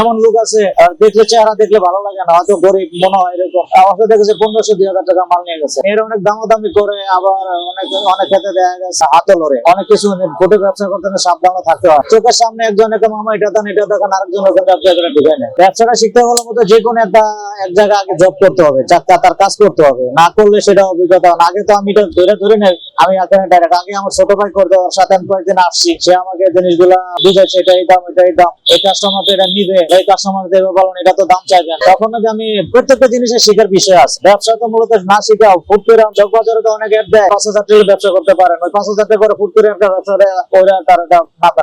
এমন লোক আছে দেখলে চেহারা দেখলে ভালো লাগে না, হয়তো গরিব মনে হয় এরকম। আমাকে দেখেছে পনেরোশো, দুই হাজার টাকা মাল নিয়ে গেছে। এর অনেক দামাদামি করে, আবার অনেক অনেক ক্ষেত্রে দেখা গেছে হাতে লড়ে। অনেক কিছু ফুটে ব্যবসা করতে সাবধানে থাকতে হয়। চোখের সামনে একজন একে মামা, এটা দেন, এটা দেখেন, আরেকজন ওখানে ব্যবসা করে ঢুকে নেয়। ব্যবসাটা শিখতে হলে মতো যে কোনো একটা, এক জায়গায় আগে জব করতে হবে চাকরি তার কাজ করতে হবে। না করলে সেটা অভিজ্ঞতা। আগে তো আমি এটা ধরে ধরে নেই, আমি এখানে ডাইরেক্ট আগে আমার ছোট ভাই করতে, ওর সাথে আমি কয়েকদিন আসছি, সে আমাকে জিনিসগুলা বুঝাইছে এটা এই দাম এটা এই দাম। এই কাস্টমার তো এটা নিবে এই কাস্টমার দেবে বলুন, এটা তো দাম চাইবেন। তখন আমি প্রত্যেকটা জিনিসের শিখার বিষয় আছে। ব্যবসা তো মূলত না শিখাও ফুট করে বাজারে তো অনেক দেয়। পাঁচ হাজার টাকা ব্যবসা করতে পারেন, ওই পাঁচ হাজার টাকা করে ফুট করে একটা ব্যবসা ওরা তার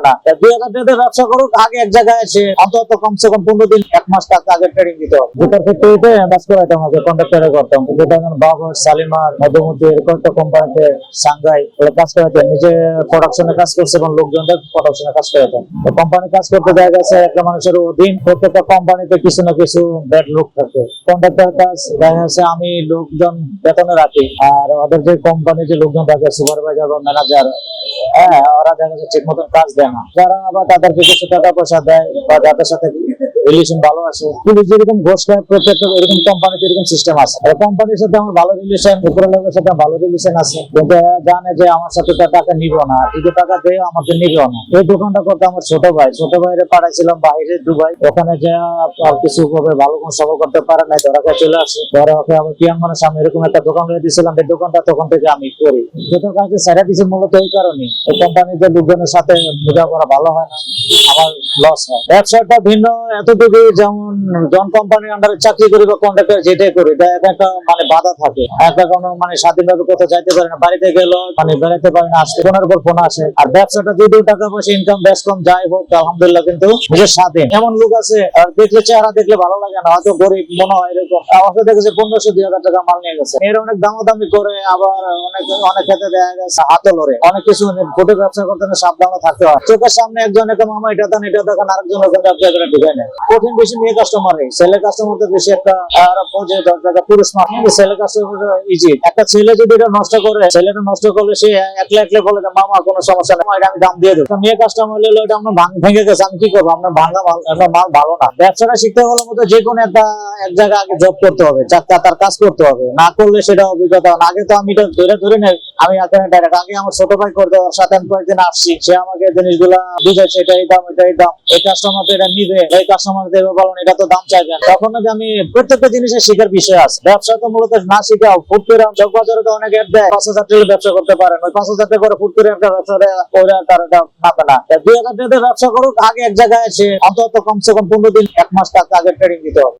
না। দুই হাজার টাকা ব্যবসা করুক, আগে এক জায়গায় অন্তত কমসে কম পনেরো দিন, এক মাস টাকা আগে ট্রেনিং কন্ট্রাক্টরে করতাম। এরকম একটা কোম্পানিতে সাংঘাই ওগুলো কাজ নিজে প্রোডাকশনে কাজ করছে এবং লোকজনদের প্রোডাকশনে কাজ করাইতাম তো কোম্পানি কাজ করতে দেখা গেছে একটা মানুষের অধীন প্রত্যেকটা কোম্পানিতে কিছু না কিছু ব্যাড লোক থাকে। কন্ট্রাক্টর কাজ দেখা যাচ্ছে আমি লোকজন বেতনে রাখি, আর ওদের যে কোম্পানি যে লোকজন থাকে সুপারভাইজার বা ম্যানেজার হ্যাঁ ওরা দেখা যাচ্ছে ঠিক মতন কাজ দেয় না। যারা আবার তাদেরকে কিছু টাকা পয়সা দেয় বা যাদের সাথে রিলেশন ভালো আছে। পুলিশ যেরকম ঘোষ খায় প্রত্যেকটা, এরকম কোম্পানিতে এরকম সিস্টেম আছে। কোম্পানির সাথে আমার ভালো রিলেশন উপরের লোকের সাথে ভালো রিলেশন আছে। কিন্তু জানে যে আমার সাথে তো টাকা নিব না। যদি টাকা দেয় আমাকে নিবেও না। এই দোকানটা করতে আমার ছোট ভাই, ছোট ভাইরে পাঠাইছিলাম বাইরে দুবাই। ওখানে যে আর কিছু ভাবে ভালো কোনো সফল করতে পারে না ধরা খায় চলে আসে। ধরা ওকে আমার পিয়ান মানুষ আমি এরকম একটা দোকান হয়ে দিয়েছিলাম এই দোকানটা তখন থেকে আমি করি। যেটার কাছে সাইডা দিয়েছি মূলত ওই কারণে এই কোম্পানির যে লোকজনের সাথে বোঝা করা ভালো হয় না আমার লস হয়। ব্যবসাটা ভিন্ন এতটুকু যেমন জন কোম্পানির আন্ডারে চাকরি করি বা কন্ট্রাক্টর যেটাই করি এটা এক একটা মানে বাধা থাকে। একটা কোনো মানে স্বাধীনভাবে কোথাও যাইতে পারে না, বাড়িতে গেল মানে বেড়াতে পারে না, আসতে ফোনের উপর ফোন আসে। আর ব্যবসাটা যদিও টাকা পয়সা ইনকাম বেশ কম, যাই হোক আলহামদুলিল্লাহ কিন্তু নিজের স্বাধীন। এমন লোক আছে, আর দেখলে চেহারা দেখলে ভালো লাগে না, হয়তো গরিব, মনে হয় এরকম। আমাকে দেখেছে পনেরোশো, দুই হাজার টাকা মাল নিয়ে গেছে। এর অনেক দামাদামি করে, আবার অনেক অনেক ক্ষেত্রে দেখা গেছে হাতে লড়ে। অনেক কিছু ফুটে ব্যবসা করতে সাবধানে থাকতে হয়। চোখের সামনে একজন একে মামা এটা দেন এটা দেখেন, আরেকজন ওখানে করে ঢুকে নেয়। কঠিন বেশি মেয়ে কাস্টমার ছেলে কাস্টমার তো বেশি একটা বোঝে টাকা পুরুষ মানুষ ছেলে কাস্টমার ইজি একটা ছেলে যদি এটা নষ্ট করে ছেলেটা নষ্ট করলে সে একলা একলা বলে যে, মামা কোনো সমস্যা নেই আমি দাম দিয়ে দেবো। মেয়ে কাস্টমার হলে এটা আপনার ভাঙ- ভেঙে গেছে আমি কি করব? আপনার ভাঙা আপনার মাল ভালো না। ব্যবসাটা শিখতে হলে মতো যে কোনো একটা এক জায়গায় আগে জব করতে হবে তার কাজ করতে হবে। না করলে সেটা অভিজ্ঞতা আগে তো আমি এটা ধরে ধরে নেই আমি এখানে ডাইরেক্ট আগে আমার ছোট ভাই করতে ওর সাথে আমি কয়েকদিন আসছি সে আমাকে জিনিসগুলা বুঝাইছে এটা এই দাম এটা এই দাম। এই কাস্টমার এটা নিবে এই কাস্টমার দেবে বলুন, এটা তো দাম চাইবেন তখন আমি প্রত্যেকটা জিনিসের শিখার বিষয় আছে। ব্যবসা তো মূলত না শিখাও ফুড করে চক বাজারে তো অনেক অ্যাড দেয়। পাঁচ হাজার টাকা ব্যবসা করতে পারেন, ওই পাঁচ হাজার টাকা করে ফুড করে একটা ব্যবসা করে তার নামবে না। দুই হাজার টাকা ব্যবসা করুক, আগে এক জায়গায় এসে অন্তত কমসে কম পনেরো দিন, এক মাস টাকা আগে ট্রেডিং দিতে হবে।